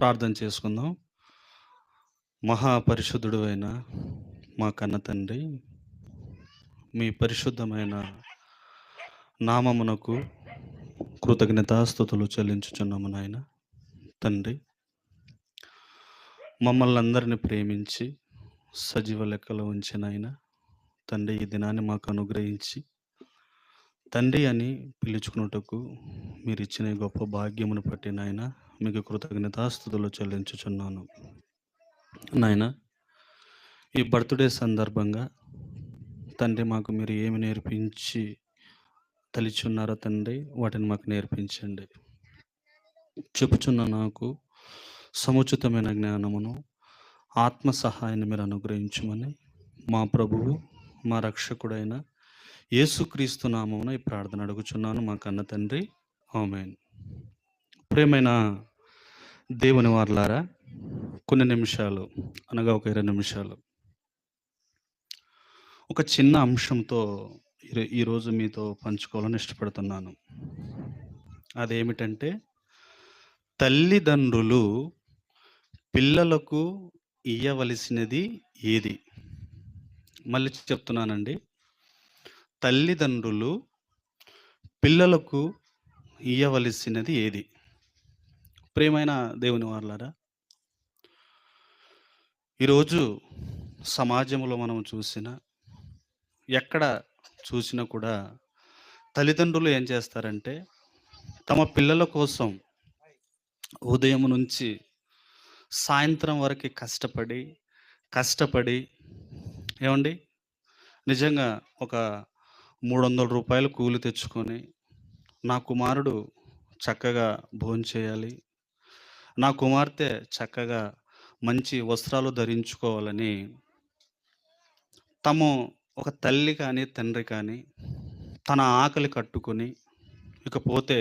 ప్రార్థన చేసుకుందాం. మహాపరిశుద్ధుడు అయిన మా కన్న తండ్రి మీ పరిశుద్ధమైన నామమునకు కృతజ్ఞతాస్థుతులు చెల్లించుచున్నాము నాయన. తండ్రి మమ్మల్ని అందరిని ప్రేమించి సజీవ లెక్కలో ఉంచిన ఆయన తండ్రి ఈ దినాన్ని మాకు అనుగ్రహించి తండ్రి అని పిలుచుకున్నటకు మీరు ఇచ్చిన గొప్ప భాగ్యమును పట్టిన ఆయన మీకు కృతజ్ఞతాస్థుతులు చెల్లించుచున్నాను. నాయన ఈ బర్త్డే సందర్భంగా తండ్రి మాకు మీరు ఏమి నేర్పించి తలిచున్నారో తండ్రి వాటిని మాకు నేర్పించండి. చెప్పుచున్న నాకు సముచితమైన జ్ఞానమును ఆత్మ సహాయాన్ని మీరు అనుగ్రహించమని మా ప్రభువు మా రక్షకుడైన యేసుక్రీస్తు నామమున ఈ ప్రార్థన అడుగుచున్నాను. మా కన్న తండ్రి ఆమెన్. ప్రేమైన దేవుని వార్లారా కొన్ని నిమిషాలు అనగా ఒక ఇరవై నిమిషాలు. ఒక చిన్న అంశంతో ఈరోజు మీతో పంచుకోవాలని ఇష్టపడుతున్నాను. అదేమిటంటే తల్లిదండ్రులు పిల్లలకు ఇయ్యవలసినది ఏది? మళ్ళీ చెప్తున్నానండి. తల్లిదండ్రులు పిల్లలకు ఇయ్యవలసినది ఏది? ప్రేమైన దేవుని వాళ్ళారా ఈరోజు సమాజంలో మనం చూసిన ఎక్కడ చూసినా కూడా తల్లిదండ్రులు ఏం చేస్తారంటే తమ పిల్లల కోసం ఉదయం నుంచి సాయంత్రం వరకు కష్టపడి కష్టపడి ఏమండి? నిజంగా ఒక మూడు వందల రూపాయలు కూలి తెచ్చుకొని నా కుమారుడు చక్కగా భోంచేయాలి నా కుమార్తె చక్కగా మంచి వస్త్రాలు ధరించుకోవాలని తము ఒక తల్లి కానీ తండ్రి కానీ తన ఆకలి కట్టుకొని ఇకపోతే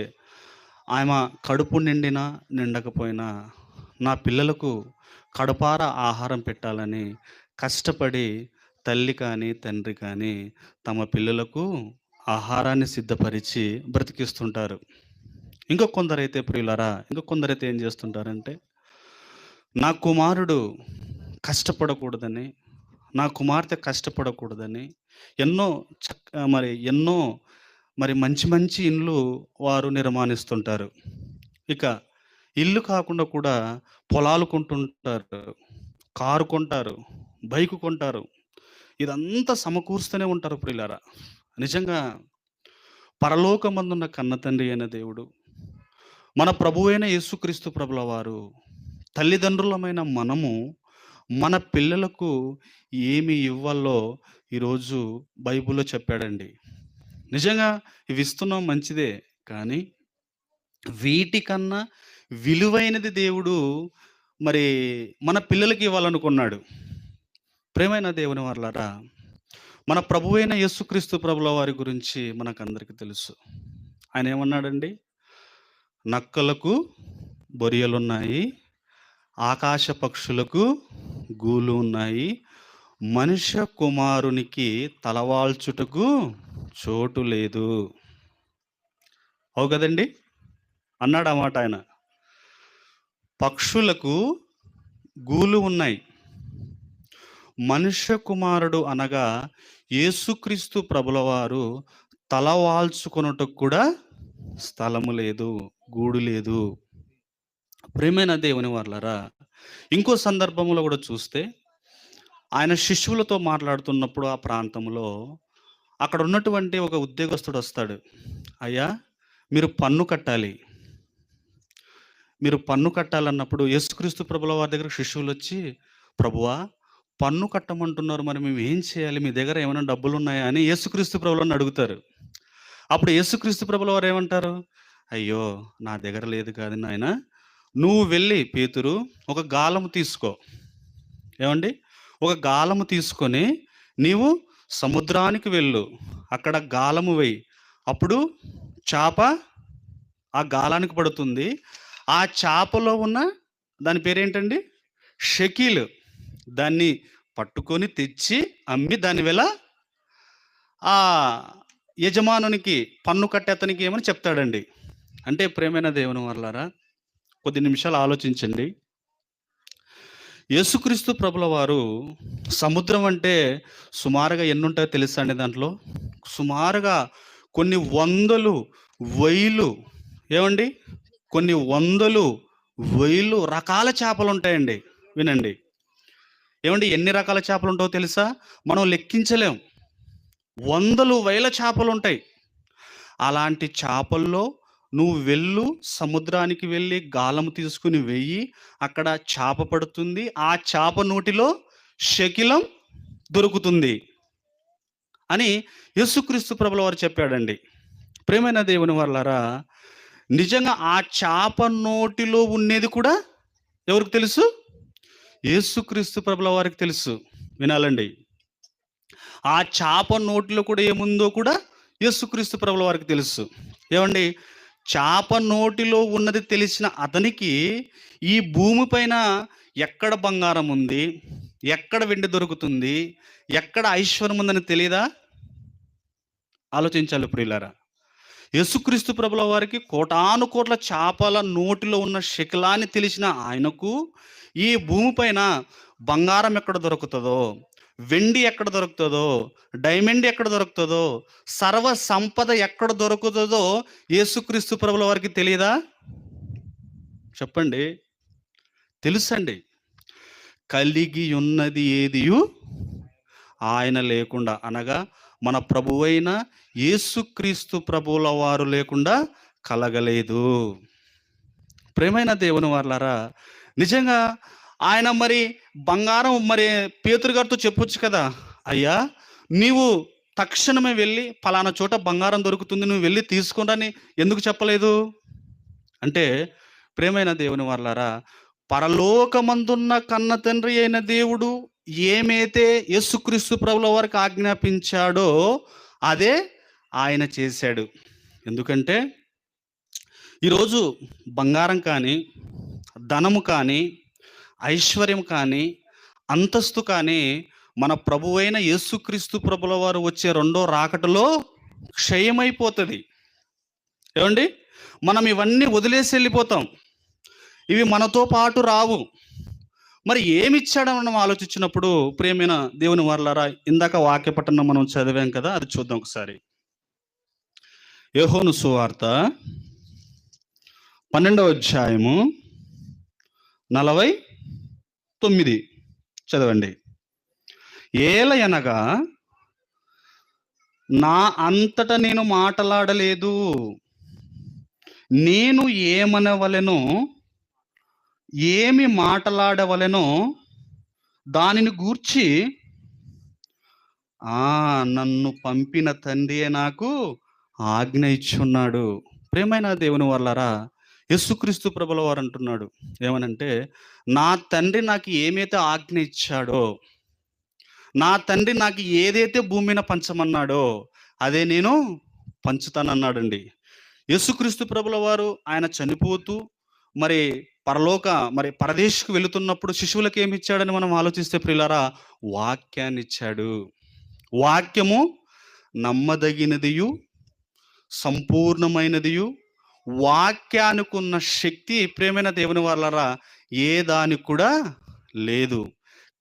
ఆమె కడుపు నిండినా నిండకపోయినా నా పిల్లలకు కడుపార ఆహారం పెట్టాలని కష్టపడి తల్లి కానీ తండ్రి కానీ తమ పిల్లలకు ఆహారాన్ని సిద్ధపరిచి బ్రతికిస్తుంటారు. ఇంకా కొందరైతే ప్రియులరా ఇంకా కొందరైతే ఏం చేస్తుంటారంటే నా కుమారుడు కష్టపడకూడదని నా కుమార్తె కష్టపడకూడదని ఎన్నో మరి ఎన్నో మరి మంచి మంచి ఇండ్లు వారు నిర్మాణిస్తుంటారు. ఇక ఇల్లు కాకుండా కూడా పొలాలు కొంటుంటారు కారు కొంటారు బైకు కొంటారు. ఇదంతా సమకూరుస్తూనే ఉంటారు ప్రియులారా. నిజంగా పరలోకమందున్న కన్న తండ్రి అయిన దేవుడు మన ప్రభువైన యేసుక్రీస్తు ప్రభుల వారు తల్లిదండ్రులమైన మనము మన పిల్లలకు ఏమి ఇవ్వాలో ఈరోజు బైబిల్లో చెప్పాడండి. నిజంగా ఇవి ఇస్తున్నాం మంచిదే కానీ వీటికన్నా విలువైనది దేవుడు మరి మన పిల్లలకి ఇవ్వాలనుకున్నాడు. ప్రేమైన దేవుని వారులరా మన ప్రభు అయిన యేసుక్రీస్తు ప్రభుల వారి గురించి మనకందరికీ తెలుసు. ఆయన ఏమన్నాడండి? నక్కలకు బొరియలున్నాయి ఆకాశ పక్షులకు గూలు ఉన్నాయి. మనుష్య కుమారునికి తలవాల్చుటకు చోటు లేదు. అవు కదండి? అన్నాడు అన్నమాట ఆయన. పక్షులకు గూలు ఉన్నాయి. మనుష్య కుమారుడు అనగా యేసుక్రీస్తు ప్రభుల వారు తలవాల్చుకొనుటకు కూడా స్థలము లేదు. గూడు లేదు. ప్రేమైన దేవుని వాళ్ళరా ఇంకో సందర్భంలో కూడా చూస్తే ఆయన శిష్యులతో మాట్లాడుతున్నప్పుడు ఆ ప్రాంతంలో అక్కడ ఉన్నటువంటి ఒక ఉద్యోగస్తుడు వస్తాడు అయ్యా మీరు పన్ను కట్టాలి. మీరు పన్ను కట్టాలన్నప్పుడు యేసుక్రీస్తు ప్రభుల వారి దగ్గర శిష్యులు వచ్చి ప్రభువా పన్ను కట్టమంటున్నారు మరి మేము ఏం చేయాలి? మీ దగ్గర ఏమైనా డబ్బులు ఉన్నాయా అని యేసుక్రీస్తు ప్రభులను అడుగుతారు. అప్పుడు యేసుక్రీస్తు ప్రభుల వారు ఏమంటారు? అయ్యో! నా దగ్గర లేదు కాదు నాయన. నువ్వు వెళ్ళి పేతురు ఒక గాలము తీసుకో. ఏమండి? ఒక గాలము తీసుకొని నీవు సముద్రానికి వెళ్ళు. అక్కడ గాలము వేయి. అప్పుడు చేప ఆ గాలానికి పడుతుంది. ఆ చేపలో ఉన్న దాని పేరేంటండి? షకీల్. దాన్ని పట్టుకొని తెచ్చి అమ్మి దానివేళ ఆ యజమానునికి పన్ను కట్టే అతనికి ఏమని చెప్తాడండి? అంటే ప్రేమైన దేవుని వర్లారా కొద్ది నిమిషాలు ఆలోచించండి. యేసుక్రీస్తు ప్రభుల వారు సముద్రం అంటే సుమారుగా ఎన్నుంటాయో తెలుసా అండి దాంట్లో? సుమారుగా కొన్ని వందలు వెయ్యిలు ఏమండి? కొన్ని వందలు వెయ్యిలు రకాల చేపలు ఉంటాయండి. వినండి. ఏమండి? ఎన్ని రకాల చేపలు ఉంటాయో తెలుసా? మనం లెక్కించలేం. వందలు వేల చేపలు ఉంటాయి. అలాంటి చేపల్లో నువ్వు వెళ్ళు సముద్రానికి వెళ్ళి గాలము తీసుకుని వెయ్యి అక్కడ చేప పడుతుంది. ఆ చేప నోటిలో శకిలం దొరుకుతుంది అని యేసుక్రీస్తు ప్రభుల వారు చెప్పాడండి. ప్రేమైన దేవుని వాళ్ళారా నిజంగా ఆ చేప నోటిలో ఉండేది కూడా ఎవరికి తెలుసు? యేసుక్రీస్తు ప్రభుల వారికి తెలుసు. వినాలండి. ఆ చేప నోటిలో కూడా ఏముందో కూడా యేసుక్రీస్తు ప్రభుల వారికి తెలుసు. ఏమండి? చేప నోటిలో ఉన్నది తెలిసిన అతనికి ఈ భూమిపైన ఎక్కడ బంగారం ఉంది? ఎక్కడ వెండి దొరుకుతుంది? ఎక్కడ ఐశ్వర్యం ఉందని తెలియదా ఆలోచించాలి ప్రియులారా. యేసుక్రీస్తు ప్రభుల వారికి కోటాను కోట్ల చేపల నోటిలో ఉన్న శిఖలాన్ని తెలిసిన ఆయనకు ఈ భూమిపైన బంగారం ఎక్కడ దొరుకుతుందో? వెండి ఎక్కడ దొరుకుతుందో డైమండ్ ఎక్కడ దొరుకుతుందో సర్వ సంపద ఎక్కడ దొరుకుతుందో యేసుక్రీస్తు ప్రభుల వారికి తెలియదా చెప్పండి. తెలుసండి. కలిగి ఉన్నది ఏదియు? ఆయన లేకుండా అనగా మన ప్రభువైన యేసుక్రీస్తు ప్రభువుల వారు లేకుండా కలగలేదు. ప్రేమైన దేవుని వాళ్ళారా నిజంగా ఆయన మరి బంగారం మరి పేతురు గారితో చెప్పొచ్చు కదా? అయ్యా నీవు తక్షణమే వెళ్ళి పలానా చోట బంగారం దొరుకుతుంది నువ్వు వెళ్ళి తీసుకుంటాని ఎందుకు చెప్పలేదు? అంటే ప్రేమైన దేవుని వాళ్ళారా పరలోకమందున్న కన్న తండ్రి అయిన దేవుడు ఏమైతే యేసుక్రీస్తు ప్రభుల వారికి ఆజ్ఞాపించాడో అదే ఆయన చేశాడు. ఎందుకంటే ఈరోజు బంగారం కానీ ధనము కానీ ఐశ్వర్యం కానీ అంతస్తు కానీ మన ప్రభువైన యేసుక్రీస్తు ప్రభుల వారు వచ్చే రెండో రాకటలో క్షయమైపోతుంది. ఏమండి? మనం ఇవన్నీ వదిలేసి వెళ్ళిపోతాం. ఇవి మనతో పాటు రావు. మరి ఏమి మనం ఆలోచించినప్పుడు? ప్రేమైన దేవుని వర్లరా ఇందాక వాక్య పట్టణం మనం చదివాం కదా అది చూద్దాం ఒకసారి. యహోను సువార్త పన్నెండవ అధ్యాయము నలభై తొమ్మిది చదవండి. ఏలయనగా నా అంతట నేను మాట్లాడలేదు. నేను ఏమనవలెనో ఏమి మాట్లాడవలెనో దానిని గూర్చి ఆ నన్ను పంపిన తండ్రియే నాకు ఆజ్ఞ ఇచ్చున్నాడు. ప్రేమైన దేవుని వల్లరా యేసుక్రీస్తు ప్రభుల వారు అంటున్నాడు ఏమనంటే నా తండ్రి నాకు ఏమైతే ఆజ్ఞ ఇచ్చాడో నా తండ్రి నాకు ఏదైతే భూమిన పంచమన్నాడో అదే నేను పంచుతానన్నాడండి. యేసుక్రీస్తు ప్రభుల వారు ఆయన చనిపోతూ మరి పరలోక మరి పరదేశకు వెళుతున్నప్పుడు శిశువులకు ఏమి ఇచ్చాడని మనం ఆలోచిస్తే ప్రియులారా వాక్యాన్ని ఇచ్చాడు. వాక్యము నమ్మదగినదియు సంపూర్ణమైనదియు వాక్యానికి ఉన్న శక్తి ప్రేమైన దేవుని వాళ్ళరా ఏ దానికి కూడా లేదు.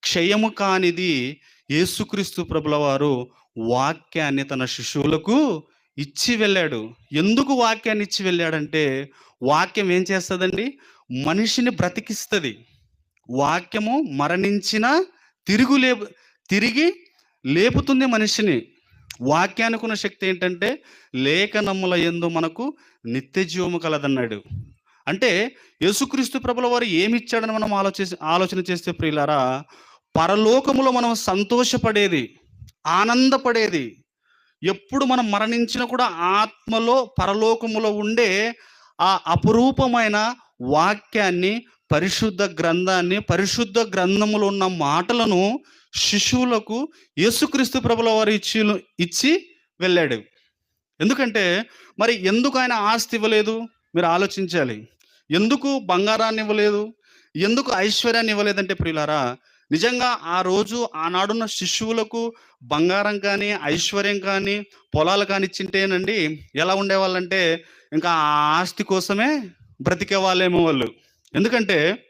క్షయము కానిది యేసుక్రీస్తు ప్రభుల వారు వాక్యాన్ని తన శిశువులకు ఇచ్చి వెళ్ళాడు. ఎందుకు వాక్యాన్ని ఇచ్చి వెళ్ళాడంటే వాక్యం ఏం చేస్తుందండి? మనిషిని బ్రతికిస్తుంది. వాక్యము మరణించిన తిరుగులే తిరిగి లేపుతుంది మనిషిని. వాక్యానికి ఉన్న శక్తి ఏంటంటే లేఖనముల ఎందు మనకు నిత్య జీవము కలదన్నాడు. అంటే యేసుక్రీస్తు ప్రభుల వారు ఏమి ఇచ్చాడని మనం ఆలోచి ఆలోచన చేస్తే ప్రియులారా పరలోకములో మనం సంతోషపడేది ఆనందపడేది ఎప్పుడు మనం మరణించినా కూడా ఆత్మలో పరలోకములో ఉండే ఆ అపురూపమైన వాక్యాన్ని పరిశుద్ధ గ్రంథాన్ని పరిశుద్ధ గ్రంథములో ఉన్న మాటలను శిశువులకు యేసుక్రీస్తు ప్రభుల వారు ఇచ్చి ఇచ్చి వెళ్ళాడు. ఎందుకంటే మరి ఎందుకు ఆయన ఆస్తి ఇవ్వలేదు? మీరు ఆలోచించాలి. ఎందుకు బంగారాన్ని ఇవ్వలేదు? ఎందుకు ఐశ్వర్యాన్ని ఇవ్వలేదంటే ప్రియులారా నిజంగా ఆ రోజు ఆనాడున్న శిశువులకు బంగారం కానీ ఐశ్వర్యం కానీ పొలాలు కానీ ఇచ్చింటేనండి ఎలా ఉండేవాళ్ళంటే ఇంకా ఆ ఆస్తి కోసమే బ్రతికే వాళ్ళేమో వాళ్ళు. ఎందుకంటే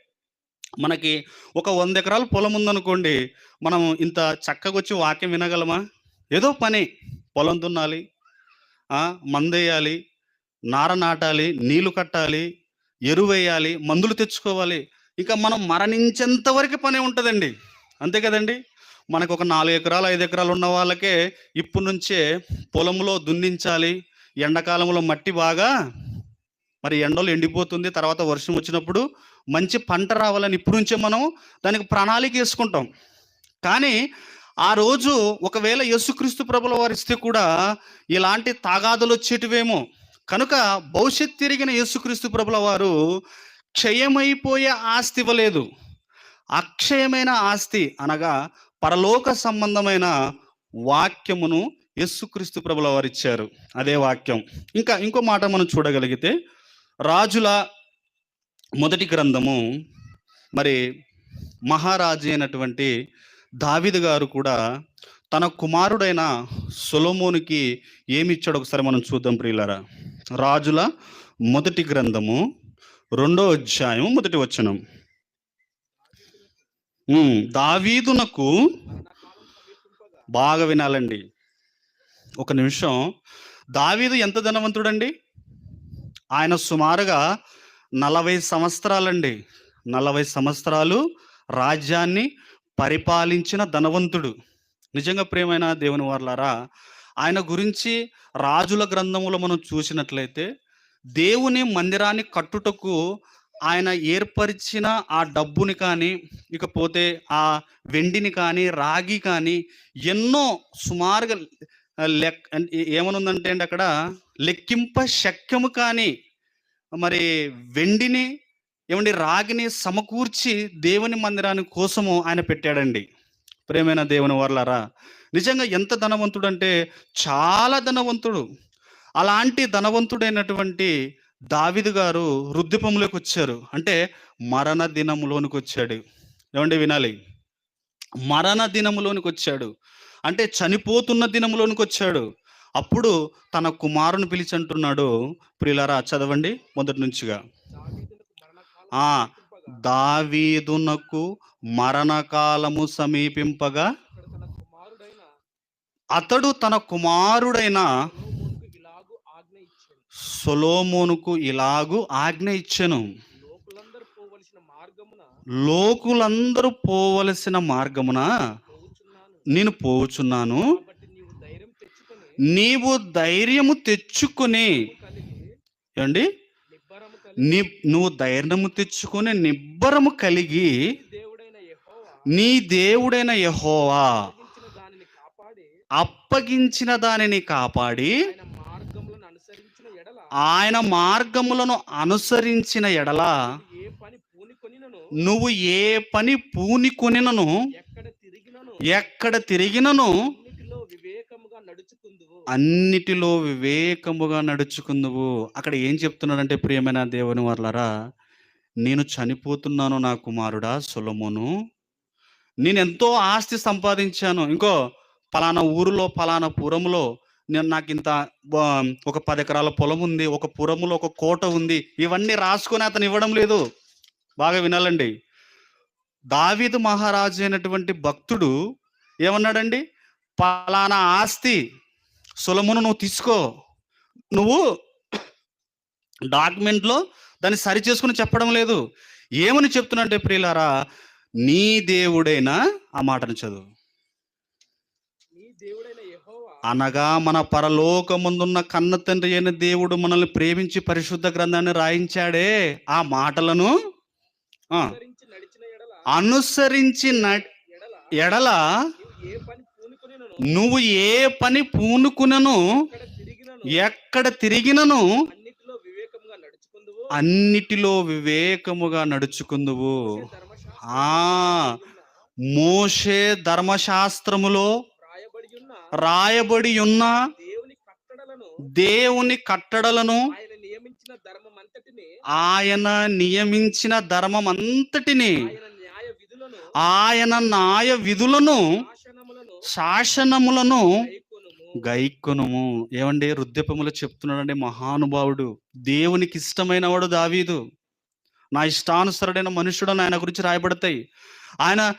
మనకి ఒక వంద ఎకరాల పొలం ఉందనుకోండి మనం ఇంత చక్కగా వచ్చి వాక్యం వినగలమా? ఏదో పని. పొలం దున్నాలి మందేయాలి నార నాటాలి నీళ్ళు కట్టాలి ఎరువేయాలి మందులు తెచ్చుకోవాలి. ఇంకా మనం మరణించేంత వరకు పని ఉంటుందండి. అంతే కదండి? మనకు ఒక నాలుగు ఎకరాలు ఐదు ఎకరాలు ఉన్న వాళ్ళకే ఇప్పటి నుంచే పొలంలో దున్నించాలి. ఎండాకాలంలో మట్టి బాగా మరి ఎండలు ఎండిపోతుంది తర్వాత వర్షం వచ్చినప్పుడు మంచి పంట రావాలని ఇప్పటి నుంచే మనం దానికి ప్రణాళిక వేసుకుంటాం. కానీ ఆ రోజు ఒకవేళ యేసుక్రీస్తు ప్రభుల వారిస్తే కూడా ఇలాంటి తాగాదులు వచ్చేటివేమో. కనుక భవిష్యత్ తిరిగిన యేసుక్రీస్తు ప్రభుల వారు క్షయమైపోయే ఆస్తి ఇవ్వలేదు. అక్షయమైన ఆస్తి అనగా పరలోక సంబంధమైన వాక్యమును యేసుక్రీస్తు ప్రభుల వారు ఇచ్చారు. అదే వాక్యం. ఇంకా ఇంకో మాట మనం చూడగలిగితే రాజుల మొదటి గ్రంథము మరి మహారాజు అయినటువంటి దావిదు గారు కూడా తన కుమారుడైన సొలోమోనికి ఏమి ఇచ్చాడో ఒకసారి మనం చూద్దాం ప్రియులారా. రాజుల మొదటి గ్రంథము రెండో అధ్యాయం మొదటి వచనం. దావీదునకు బాగా వినాలండి. ఒక నిమిషం. దావీదు ఎంత ధనవంతుడండి? ఆయన సుమారుగా నలభై సంవత్సరాలండి. నలభై సంవత్సరాలు రాజ్యాన్ని పరిపాలించిన ధనవంతుడు. నిజంగా ప్రేమైన దేవుని వార్లారా ఆయన గురించి రాజుల గ్రంథములో మనం చూసినట్లయితే దేవుని మందిరాన్ని కట్టుటకు ఆయన ఏర్పరిచిన ఆ డబ్బుని కానీ ఇకపోతే ఆ వెండిని కానీ రాగి కానీ ఎన్నో సుమారుగా లెక్ ఏమనుందంటే అండి అక్కడ లెక్కింప శక్యము కానీ మరి వెండిని ఏమండి రాగిని సమకూర్చి దేవుని మందిరాని కోసము ఆయన పెట్టాడండి. ప్రేమైన దేవుని వర్లారా నిజంగా ఎంత ధనవంతుడు అంటే చాలా ధనవంతుడు. అలాంటి ధనవంతుడైనటువంటి దావిదు గారు వృద్ధిపంలోకి వచ్చారు. అంటే మరణ దినములోనికి వచ్చాడు. ఏమండి వినాలి. మరణ దినములోనికి వచ్చాడు. అంటే చనిపోతున్న దినములోనికి వచ్చాడు. అప్పుడు తన కుమారుని పిలిచి అంటున్నాడు ప్రియులారా చదవండి మొదటి నుంచిగా. ఆ దావీదునకు మరణకాలము సమీపింపగా అతడు తన కుమారుడైన సొలోమోనుకు ఇలాగు ఆజ్ఞ ఇచ్చెను. లోకులందరూ పోవలసిన మార్గమున లోకులందరూ పోవలసిన నేను పోవుచున్నాను కాబట్టి నీవు ధైర్యం తెచ్చుకొని నీవు ధైర్యము తెచ్చుకుని ఏమండి? ని నువ్వు ధైర్యము తెచ్చుకుని నిబ్బరము కలిగి నీ దేవుడైన యహోవా అప్పగించిన దానిని కాపాడి ఆయన మార్గములను అనుసరించిన ఎడల ఏ పని నువ్వు ఏ పని పూనికొనినను ఎక్కడ తిరిగినను ఎక్కడ తిరిగినను అన్నిటిలో వివేకముగా నడుచుకుందువు అన్నిటిలో వివేకముగా నడుచుకుందువు. అక్కడ ఏం చెప్తున్నాడంటే ప్రియమైన దేవుని వర్లరా నేను చనిపోతున్నాను నా కుమారుడా సులమును. నేను ఎంతో ఆస్తి సంపాదించాను. ఇంకో పలానా ఊరిలో పలానా పురములో నేను నాకు ఇంత ఒక పది ఎకరాల పొలం ఉంది ఒక పురములో ఒక కోట ఉంది ఇవన్నీ రాసుకొని అతను ఇవ్వడం లేదు. బాగా వినాలండి. దావీదు మహారాజు అయినటువంటి భక్తుడు ఏమన్నాడండి? పలానా ఆస్తి సులమును నువ్వు తీసుకో. నువ్వు డాక్యుమెంట్లో దాన్ని సరి చేసుకుని చెప్పడం లేదు. ఏమని చెప్తున్నట్టే ప్రియులారా నీ దేవుడైన ఆ మాటను చదువు. అనగా మన పరలోకముందున్న కన్న తండ్రి అయిన దేవుడు మనల్ని ప్రేమించి పరిశుద్ధ గ్రంథాన్ని రాయించాడే. ఆ మాటలను అనుసరించి ఎడల నువ్వు ఏ పని పూనుకునను ఎక్కడ తిరిగినను అన్నిటిలో వివేకముగా నడుచుకుందువు. ఆ మోషే ధర్మశాస్త్రములో రాయబడి ఉన్న దేవుని కట్టడలను ఆయన నియమించిన ధర్మం అంతటిని ఆయన న్యాయ విధులను శాసనములను గైకొనుము. ఏమండి? వృద్ధిపములు చెప్తున్నాడండి మహానుభావుడు. దేవునికి ఇష్టమైన వాడు దావీదు. నా ఇష్టానుసరుడైన మనుషుడు అని ఆయన గురించి రాయబడతాయి. ఆయన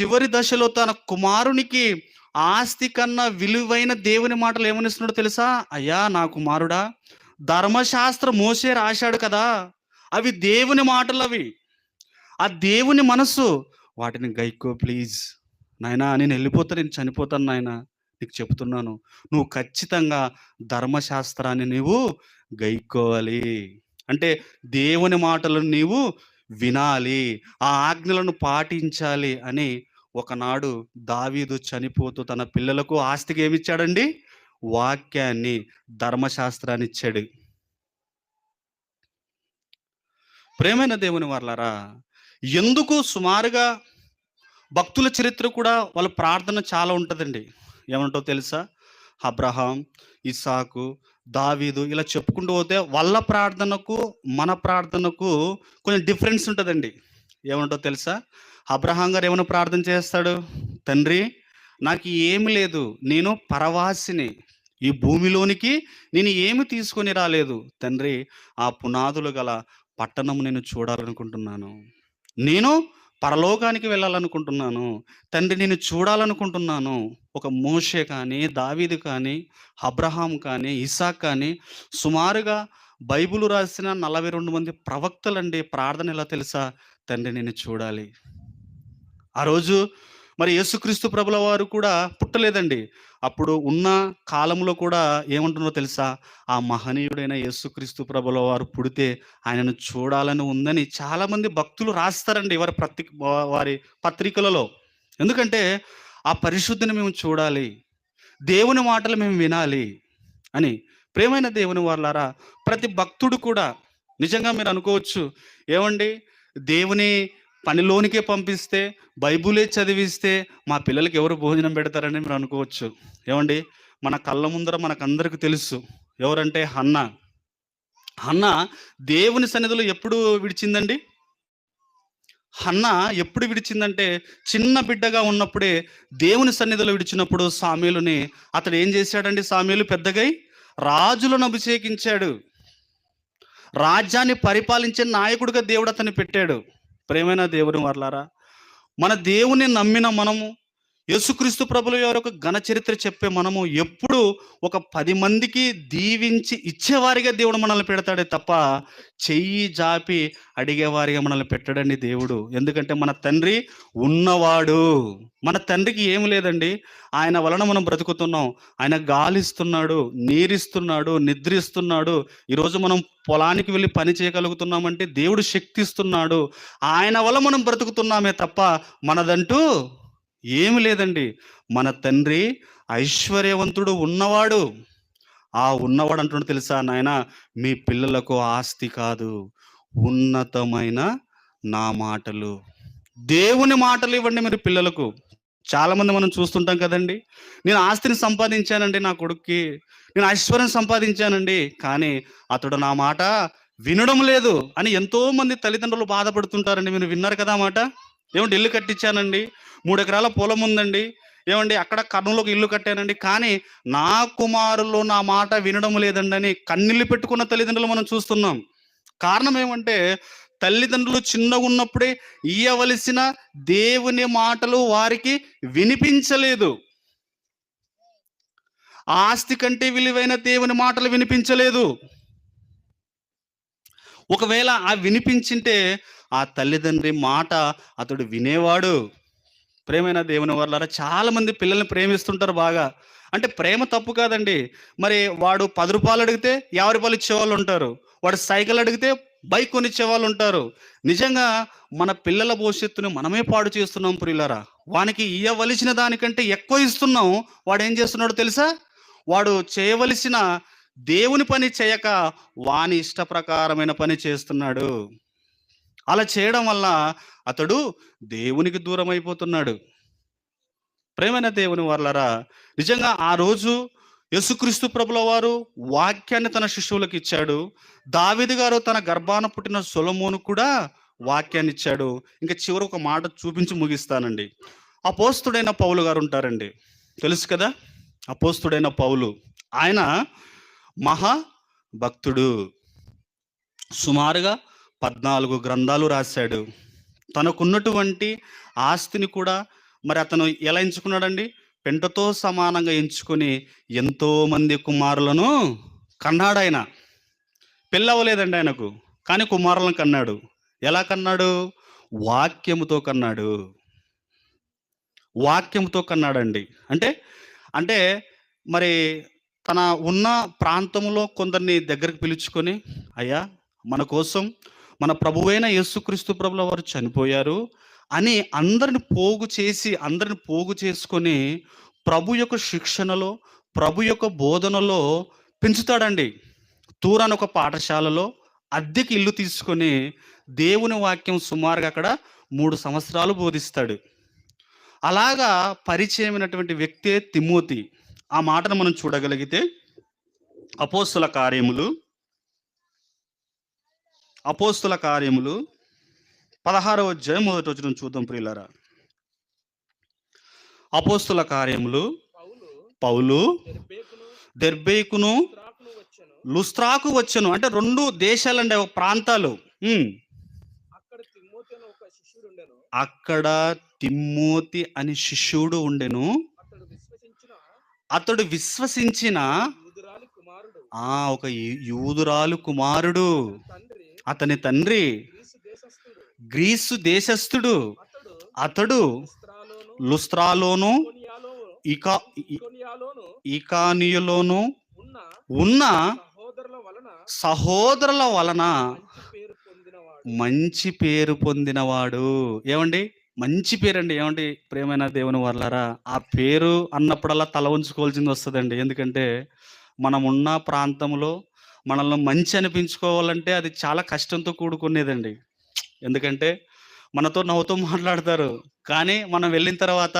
చివరి దశలో తన కుమారునికి ఆస్తి కన్నా విలువైన దేవుని మాటలు ఏమనిస్తున్నాడో తెలుసా? అయ్యా నా కుమారుడా ధర్మశాస్త్రం మోసే రాశాడు కదా. అవి దేవుని మాటలు అవి ఆ దేవుని మనస్సు వాటిని గైకో ప్లీజ్. నాయనా నేను వెళ్ళిపోతా నేను చనిపోతాను నాయనా నీకు చెప్తున్నాను. నువ్వు ఖచ్చితంగా ధర్మశాస్త్రాన్ని నీవు గైకోవాలి. అంటే దేవుని మాటలను నీవు వినాలి. ఆ ఆజ్ఞలను పాటించాలి అని ఒకనాడు దావీదు చనిపోతూ తన పిల్లలకు ఆస్తికి ఏమిచ్చాడండి? వాక్యాన్ని ధర్మశాస్త్రాన్ని ఇచ్చాడు. ప్రేమైన దేవుని వర్లరా ఎందుకు సుమారుగా భక్తుల చరిత్ర కూడా వాళ్ళ ప్రార్థన చాలా ఉంటుందండి. ఏమంటో తెలుసా? అబ్రహాం ఇసాకు దావీదు ఇలా చెప్పుకుంటూ పోతే వాళ్ళ ప్రార్థనకు మన ప్రార్థనకు కొంచెం డిఫరెన్స్ ఉంటుందండి. ఏమంటో తెలుసా? అబ్రహాం గారు ఏమైనా ప్రార్థన చేస్తాడు? తండ్రి నాకు ఏమి లేదు. నేను పరవాసిని. ఈ భూమిలోనికి నేను ఏమి తీసుకొని రాలేదు. తండ్రి ఆ పునాదులు గల పట్టణం నేను చూడాలనుకుంటున్నాను. నేను పరలోకానికి వెళ్ళాలనుకుంటున్నాను తండ్రి నేను చూడాలనుకుంటున్నాను. ఒక మోషే కానీ దావీదు కానీ అబ్రహాం కానీ ఇసాక్ కానీ సుమారుగా బైబిల్ రాసిన నలభై రెండు మంది ప్రవక్తలండి. ప్రార్థన ఎలా తెలుసా? తండ్రి నేను చూడాలి. ఆ రోజు మరి యేసుక్రీస్తు ప్రభుల వారు కూడా పుట్టలేదండి. అప్పుడు ఉన్న కాలంలో కూడా ఏమంటున్నారో తెలుసా? ఆ మహనీయుడైన యేసుక్రీస్తు ప్రభుల వారు పుడితే ఆయనను చూడాలని ఉందని చాలామంది భక్తులు రాస్తారండి వారి ప్రతి వారి పత్రికలలో. ఎందుకంటే ఆ పరిశుద్ధిని మేము చూడాలి. దేవుని మాటలు మేము వినాలి అని. ప్రేమైన దేవుని వాళ్ళారా ప్రతి భక్తుడు కూడా నిజంగా మీరు అనుకోవచ్చు ఏమండి? దేవుని పనిలోనికే పంపిస్తే బైబులే చదివిస్తే మా పిల్లలకి ఎవరు భోజనం పెడతారని మీరు అనుకోవచ్చు. ఏమండి? మన కళ్ళ ముందర మనకందరికి తెలుసు. ఎవరంటే హన్న. హన్న దేవుని సన్నిధిలో ఎప్పుడు విడిచిందండి? హన్న ఎప్పుడు విడిచిందంటే చిన్న బిడ్డగా ఉన్నప్పుడే దేవుని సన్నిధిలో విడిచినప్పుడు సామీలుని అతడు ఏం చేశాడండి? సామీలు పెద్దగై రాజులను అభిషేకించాడు. రాజ్యాన్ని పరిపాలించే నాయకుడిగా దేవుడు అతన్ని పెట్టాడు. ప్రేమైన దేవుని వర్లారా మన దేవుని నమ్మిన మనము యేసుక్రీస్తు ప్రభుల యొక్క ఘన చరిత్ర చెప్పే మనము ఎప్పుడు ఒక పది మందికి దీవించి ఇచ్చేవారిగా దేవుడు మనల్ని పెడతాడే తప్ప చెయ్యి జాపి అడిగేవారిగా మనల్ని పెట్టడండి దేవుడు. ఎందుకంటే మన తండ్రి ఉన్నవాడు. మన తండ్రికి ఏమి లేదండి. ఆయన వలన మనం బ్రతుకుతున్నాం. ఆయన గాలిస్తున్నాడు నీరిస్తున్నాడు నిద్రిస్తున్నాడు. ఈరోజు మనం పొలానికి వెళ్ళి పని చేయగలుగుతున్నామంటే దేవుడు శక్తి ఇస్తున్నాడు ఆయన వల్ల మనం బ్రతుకుతున్నామే తప్ప మనదంటూ ఏమి లేదండి. మన తండ్రి ఐశ్వర్యవంతుడు ఉన్నవాడు. ఆ ఉన్నవాడు అంటున్నాడు తెలుసా నాయన మీ పిల్లలకు ఆస్తి కాదు. ఉన్నతమైన నా మాటలు. దేవుని మాటలు ఇవ్వండి మీరు పిల్లలకు. చాలామంది మనం చూస్తుంటాం కదండి. నేను ఆస్తిని సంపాదించానండి నా కొడుక్కి. నేను ఐశ్వర్యం సంపాదించానండి. కానీ అతడు నా మాట వినడం లేదు అని ఎంతోమంది తల్లిదండ్రులు బాధపడుతుంటారండి. మీరు విన్నారు కదా మాట? ఏమంటే ఇల్లు కట్టించానండి. మూడు ఎకరాల పొలం ఉందండి. ఏమండి అక్కడ కర్నూలుకి ఇల్లు కట్టానండి. కానీ నా కుమారులు నా మాట వినడం లేదండి అని కన్నీళ్ళు పెట్టుకున్న తల్లిదండ్రులు మనం చూస్తున్నాం. కారణం ఏమంటే తల్లిదండ్రులు చిన్నగా ఉన్నప్పుడే ఇయ్యవలసిన దేవుని మాటలు వారికి వినిపించలేదు. ఆస్తి కంటే విలువైన దేవుని మాటలు వినిపించలేదు. ఒకవేళ ఆ వినిపించింటే ఆ తల్లిదండ్రి మాట అతడు వినేవాడు. ప్రేమైన దేవుని వర్లారా చాలామంది పిల్లల్ని ప్రేమిస్తుంటారు బాగా. అంటే ప్రేమ తప్పు కాదండి. మరి వాడు పది రూపాయలు అడిగితే యాభై రూపాయలు ఇచ్చేవాళ్ళు ఉంటారు. వాడు సైకిల్ అడిగితే బైక్ కొనిచ్చే వాళ్ళు ఉంటారు. నిజంగా మన పిల్లల భవిష్యత్తుని మనమే పాడు చేస్తున్నాం ప్రియులరా. వానికి ఇవ్వవలసిన దానికంటే ఎక్కువ ఇస్తున్నాం. వాడు ఏం చేస్తున్నాడో తెలుసా? వాడు చేయవలసిన దేవుని పని చేయక వాని ఇష్ట ప్రకారమైన పని చేస్తున్నాడు. అలా చేయడం వల్ల అతడు దేవునికి దూరం అయిపోతున్నాడు ప్రేమైన దేవుని వాళ్ళరా నిజంగా ఆ రోజు యేసుక్రీస్తు ప్రభుల వారు వాక్యాన్ని తన శిష్యువులకు ఇచ్చాడు. దావిది గారు తన గర్భాన పుట్టిన సొలమోను కూడా వాక్యాన్ని ఇచ్చాడు. ఇంకా చివరి ఒక మాట చూపించి ముగిస్తానండి. అపోస్తుడైన పౌలు గారు ఉంటారండి. తెలుసు కదా? అపోస్తుడైన పౌలు. ఆయన మహా భక్తుడు. సుమారుగా పద్నాలుగు గ్రంథాలు రాశాడు. తనకున్నటువంటి ఆస్తిని కూడా మరి అతను ఎలా ఎంచుకున్నాడండి? పెంటతో సమానంగా ఎంచుకొని ఎంతోమంది కుమారులను కన్నాడు ఆయన. పెళ్ళవలేదండి ఆయనకు కానీ కుమారులను కన్నాడు. ఎలా కన్నాడు? వాక్యముతో కన్నాడు. వాక్యముతో కన్నాడండి. అంటే అంటే మరి తన ఉన్న ప్రాంతంలో కొందరిని దగ్గరికి పిలుచుకొని అయ్యా మన కోసం మన ప్రభువైన యేసుక్రీస్తు ప్రభుల వారు చనిపోయారు అని అందరిని పోగు చేసి అందరిని పోగు చేసుకొని ప్రభు యొక్క శిక్షణలో ప్రభు యొక్క బోధనలో పెంచుతాడండి. తూరాన్ ఒక పాఠశాలలో అద్దెకి ఇల్లు తీసుకొని దేవుని వాక్యం సుమారుగా అక్కడ మూడు సంవత్సరాలు బోధిస్తాడు. అలాగా పరిచయమైనటువంటి వ్యక్తే తిమోతి. ఆ మాటను మనం చూడగలిగితే అపోస్తుల కార్యములు అపోస్తుల కార్యములు పదహారవ అధ్యాయం మొదటి వచ్చిన చూద్దాం ప్రియులరా. అపోస్తుల కార్యములు పౌలు దెర్బేకును లుస్త్రాకు వచ్చను. అంటే రెండు దేశాలండి ఒక ప్రాంతాలు. అక్కడ తిమ్మోతి అని శిష్యుడు ఉండెను. అతడు విశ్వసించిన ఆ ఒక యూదురాలు కుమారుడు. తండ్రి అతని తండ్రి గ్రీసు దేశస్థుడు. అతడు లుస్త్రాలోను కొనియాలో ఇకానియులోను ఉన్న సహోదరుల వలన మంచి పేరు పొందినవాడు. ఏమండి? మంచి పేరండి. ఏమండి? ప్రేమైన దేవుని వర్లరా ఆ పేరు అన్నప్పుడల్లా తల ఉంచుకోవాల్సింది వస్తుందండి. ఎందుకంటే మనం ఉన్న ప్రాంతంలో మనల్ని మంచి అనిపించుకోవాలంటే అది చాలా కష్టంతో కూడుకునేదండి. ఎందుకంటే మనతో నవ్వుతూ మాట్లాడతారు. కానీ మనం వెళ్ళిన తర్వాత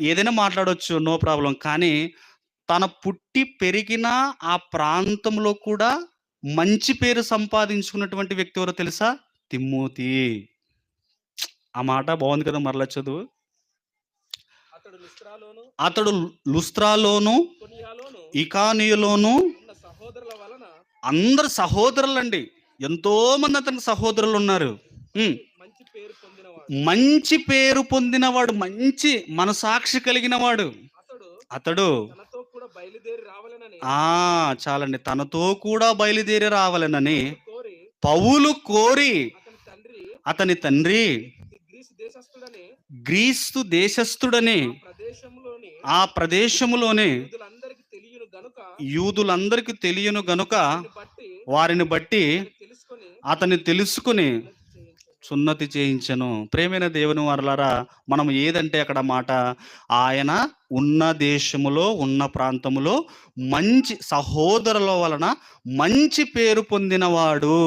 ఏదైనా మాట్లాడవచ్చు నో ప్రాబ్లం. కానీ తన పుట్టి పెరిగిన ఆ ప్రాంతంలో కూడా మంచి పేరు సంపాదించుకున్నటువంటి వ్యక్తి ఎవరో తెలుసా? తిమ్మోతి. ఆ మాట బాగుంది కదా మరలా చదువు. అతడు లిస్త్రాలోను ఇకానియులోను అందరు సహోదరులండి. ఎంతో మంది అతనికి సహోదరులు ఉన్నారు మంచి పేరు పొందినవాడు. మంచి మనసాక్షి కలిగిన వాడు అతడు ఆ చాలండి. తనతో కూడా బయలుదేరి రావాలనని పౌలు కోరి అతని తండ్రి గ్రీస్తు దేశస్థుడని ఆ ప్రదేశంలోని ప్రదేశములోనే యూదులందరికీ తెలియను గనుక వారిని బట్టి అతన్ని తెలుసుకుని. సున్నతి చేయించను ప్రేమైన దేవుని వారలారా మనం ఏదంటే అక్కడ మాట ఆయన ఉన్న దేశములో ఉన్న ప్రాంతములో మంచి సహోదరుల వలన మంచి పేరు పొందినవాడు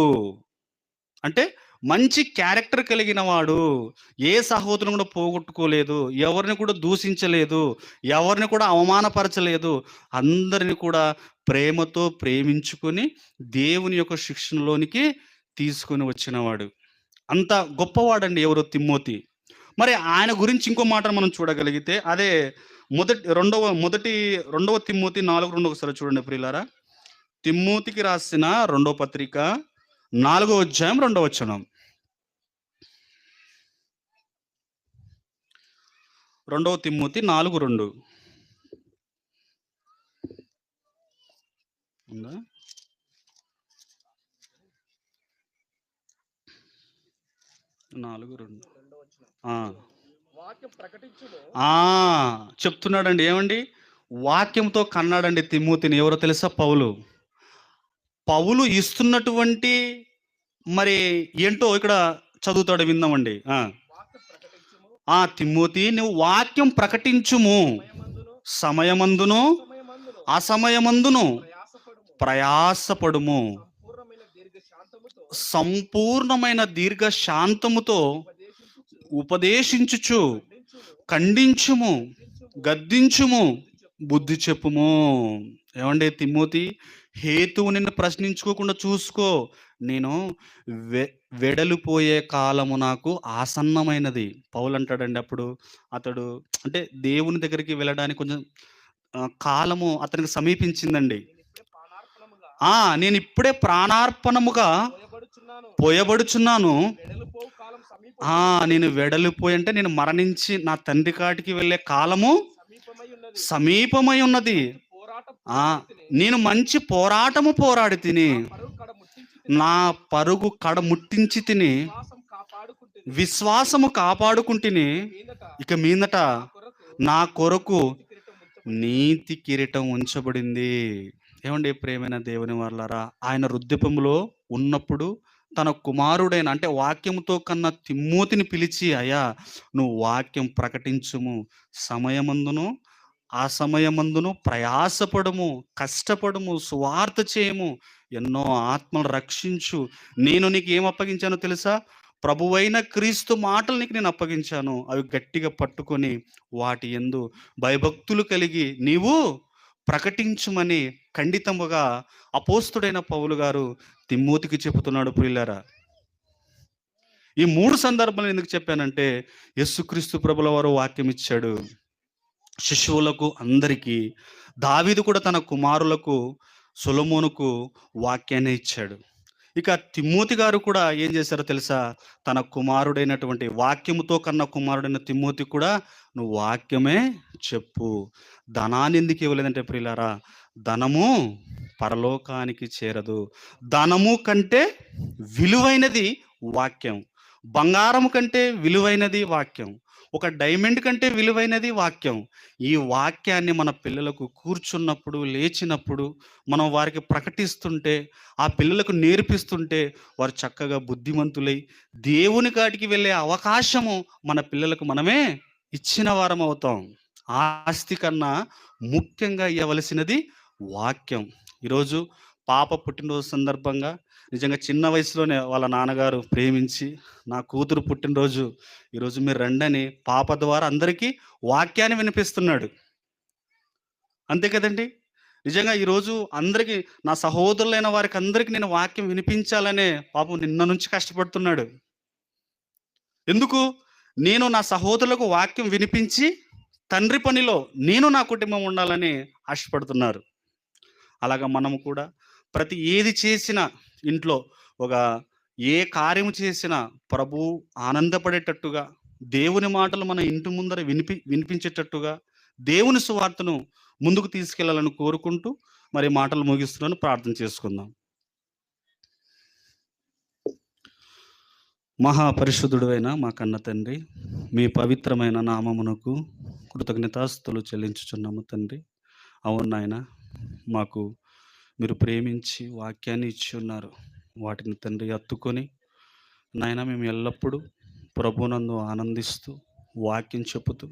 అంటే మంచి క్యారెక్టర్ కలిగిన వాడు ఏ సహోదరుని కూడా పోగొట్టుకోలేదు ఎవరిని కూడా దూషించలేదు ఎవరిని కూడా అవమానపరచలేదు. అందరిని కూడా ప్రేమతో ప్రేమించుకొని దేవుని యొక్క శిక్షణలోనికి తీసుకొని వచ్చినవాడు. అంత గొప్పవాడండి ఎవరో తిమ్మోతి. మరి ఆయన గురించి ఇంకో మాట మనం చూడగలిగితే అదే మొదటి రెండవ మొదటి రెండవ తిమ్మోతి నాలుగు రెండు ఒకసారి చూడండి ప్రియులారా. తిమ్మోతికి రాసిన రెండవ పత్రిక నాలుగో అధ్యాయం రెండవ వచనం. రెండవ తిమ్మూతి నాలుగు రెండు. ఉందా? నాలుగు రెండు. చెప్తున్నాడండి ఏమండి? వాక్యంతో కన్నాడండి తిమ్మూతిని ఎవరో తెలుసా పౌలు? పౌలు ఇస్తున్నటువంటి మరి ఏంటో ఇక్కడ చదువుతాడు విందామండి. ఆ తిమ్మోతి నువ్వు వాక్యం ప్రకటించుము. సమయమందును సమయమందును అసమయమందును ప్రయాసపడుము. సంపూర్ణమైన దీర్ఘ శాంతముతో ఉపదేశించుచు ఖండించుము గద్దించుము, బుద్ధి చెప్పుము. ఏమండి తిమ్మోతి? హేతువు నిన్ను ప్రశ్నించుకోకుండా చూసుకో. నేను వెడలిపోయే కాలము నాకు ఆసన్నమైనది. పౌలు అంటాడండి అప్పుడు. అతడు అంటే దేవుని దగ్గరికి వెళ్ళడానికి కొంచెం కాలము అతనికి సమీపించిందండి. నేను ఇప్పుడే ప్రాణార్పణముగా ఆ నేను ఇప్పుడే ప్రాణార్పణముగా పోయబడుచున్నాను. ఆ నేను వెడలిపోయి అంటే నేను మరణించి నా తండ్రి కాటికి వెళ్ళే కాలము సమీపమై ఉన్నది. ఆ నేను మంచి పోరాటము పోరాడి తిని నా పరుగు కడ ముట్టించి తిని విశ్వాసము కాపాడుకుంటుని ఇక మీదట నా కొరకు నీతి కిరీటం ఉంచబడింది. ఏమండి ప్రేమైన దేవుని వాళ్ళారా ఆయన వృద్ధిపములో ఉన్నప్పుడు తన కుమారుడైన అంటే వాక్యముతో కన్నా తిమ్మోతిని పిలిచి అయ్యా నువ్వు వాక్యం ప్రకటించుము. సమయమందును ఆ సమయమందును ప్రయాసపడము కష్టపడము సువార్త చేయము ఎన్నో ఆత్మలు రక్షించు. నేను నీకు ఏం అప్పగించానో తెలుసా? ప్రభువైన క్రీస్తు మాటలు నీకు నేను అప్పగించాను. అవి గట్టిగా పట్టుకొని వాటి ఎందు భయభక్తులు కలిగి నీవు ప్రకటించుమని ఖండితముగా అపోస్తుడైన పౌలు గారు తిమ్మూతికి చెబుతున్నాడు ప్రియులారా. ఈ మూడు సందర్భాలు ఎందుకు చెప్పానంటే యేసుక్రీస్తు ప్రభుల వారు వాక్యం ఇచ్చాడు శిశువులకు అందరికీ దావీదు కూడా తన కుమారులకు సొలమోనుకు వాక్యాన్ని ఇచ్చాడు. ఇక తిమ్మోతి గారు కూడా ఏం చేశారో తెలుసా? తన కుమారుడైనటువంటి వాక్యముతో కన్న కుమారుడైన తిమ్మోతి కూడా నువ్వు వాక్యమే చెప్పు. ధనాన్ని ఎందుకు ఇవ్వలేదంటే ప్రియులారా ధనము పరలోకానికి చేరదు. ధనము కంటే విలువైనది వాక్యం. బంగారం కంటే విలువైనది వాక్యం. ఒక డైమండ్ కంటే విలువైనది వాక్యం. ఈ వాక్యాన్ని మన పిల్లలకు కూర్చున్నప్పుడు లేచినప్పుడు మనం వారికి ప్రకటిస్తుంటే ఆ పిల్లలకు నేర్పిస్తుంటే వారు చక్కగా బుద్ధిమంతులై దేవుని కాటికి వెళ్ళే అవకాశము మన పిల్లలకు మనమే ఇచ్చిన వారం అవుతాం. ఆస్తి కన్నా ముఖ్యంగా ఇవ్వవలసినది వాక్యం. ఈరోజు పాప పుట్టినరోజు సందర్భంగా నిజంగా చిన్న వయసులోనే వాళ్ళ నాన్నగారు ప్రేమించి నా కూతురు పుట్టినరోజు ఈరోజు మీరు రండని పాప ద్వారా అందరికీ వాక్యాన్ని వినిపిస్తున్నాడు. అంతే కదండి? నిజంగా ఈరోజు అందరికీ నా సహోదరులైన వారికి అందరికీ నేను వాక్యం వినిపించాలనే పాపం నిన్న నుంచి కష్టపడుతున్నాడు. ఎందుకు? నేను నా సహోదరులకు వాక్యం వినిపించి తండ్రి పనిలో నేను నా కుటుంబం ఉండాలని ఆశపడుతున్నారు. అలాగా మనము కూడా ప్రతి ఏది చేసినా ఇంట్లో ఒక ఏ కార్యము చేసినా ప్రభు ఆనందపడేటట్టుగా దేవుని మాటలు మన ఇంటి ముందర వినిపి వినిపించేటట్టుగా దేవుని సువార్తను ముందుకు తీసుకెళ్ళాలని కోరుకుంటూ మరి మాటలు ముగిస్తున్నాను. ప్రార్థన చేసుకుందాం. మహాపరిశుద్ధుడైన మా కన్న తండ్రి మీ పవిత్రమైన నామమునకు కృతజ్ఞతాస్తులు చెల్లించుచున్నాము తండ్రి. అవును నాయన మాకు మీరు ప్రేమించి వాక్యాన్ని ఇచ్చి ఉన్నారు వాటిని తండ్రి అత్తుకొని నాయన మేము ఎల్లప్పుడూ ప్రభునందు ఆనందిస్తూ వాక్యం చెబుతూ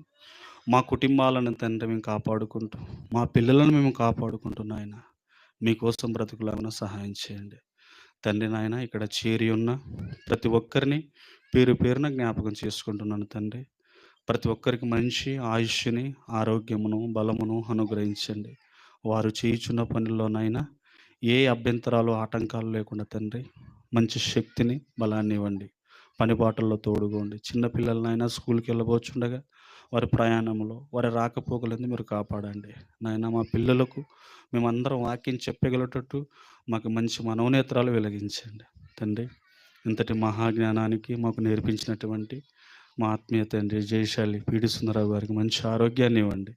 మా కుటుంబాలను తండ్రి మేము కాపాడుకుంటూ మా పిల్లలను మేము కాపాడుకుంటూ నాయన మీకోసం బ్రతుకులాగా సహాయం చేయండి. తండ్రి నాయన ఇక్కడ చేరి ఉన్న ప్రతి ఒక్కరిని పేరు పేరున జ్ఞాపకం చేసుకుంటున్నాను తండ్రి. ప్రతి ఒక్కరికి మంచి ఆయుష్ని ఆరోగ్యమును బలమును అనుగ్రహించండి. వారు చేయుచున్న పనుల్లోనైనా ఏ అభ్యంతరాలు ఆటంకాలు లేకుండా తండ్రి మంచి శక్తిని బలాన్ని ఇవ్వండి. పనిపాటల్లో తోడుగోండి. చిన్నపిల్లలనైనా స్కూల్కి వెళ్ళబోచుండగా వారి ప్రయాణంలో వారి రాకపోకలందు మీరు కాపాడండి. నాయన మా పిల్లలకు మేమందరం వాక్యం చెప్పగలటట్టు మాకు మంచి మనోనేత్రాలు వెలిగించండి. తండ్రి ఇంతటి మహాజ్ఞానానికి మాకు నేర్పించినటువంటి మా ఆత్మీయ తండ్రి జయశాలి పీడి సుందరరావు గారికి మంచి ఆరోగ్యాన్ని ఇవ్వండి.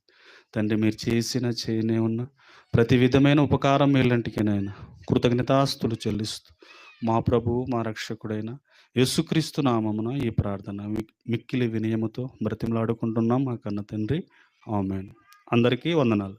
తండ్రి మీరు చేసిన చేయనే ఉన్న ప్రతి విధమైన ఉపకారం మేలంటికినైనా కృతజ్ఞతాస్తులు చెల్లిస్తూ మా ప్రభు మా రక్షకుడైన యేసుక్రీస్తు నామమున ఈ ప్రార్థన మిక్- మిక్కిలి వినయముతో బ్రతిమలాడుకుంటున్నాం మా కన్న తండ్రి. ఆమెన్. అందరికీ వందనాలు.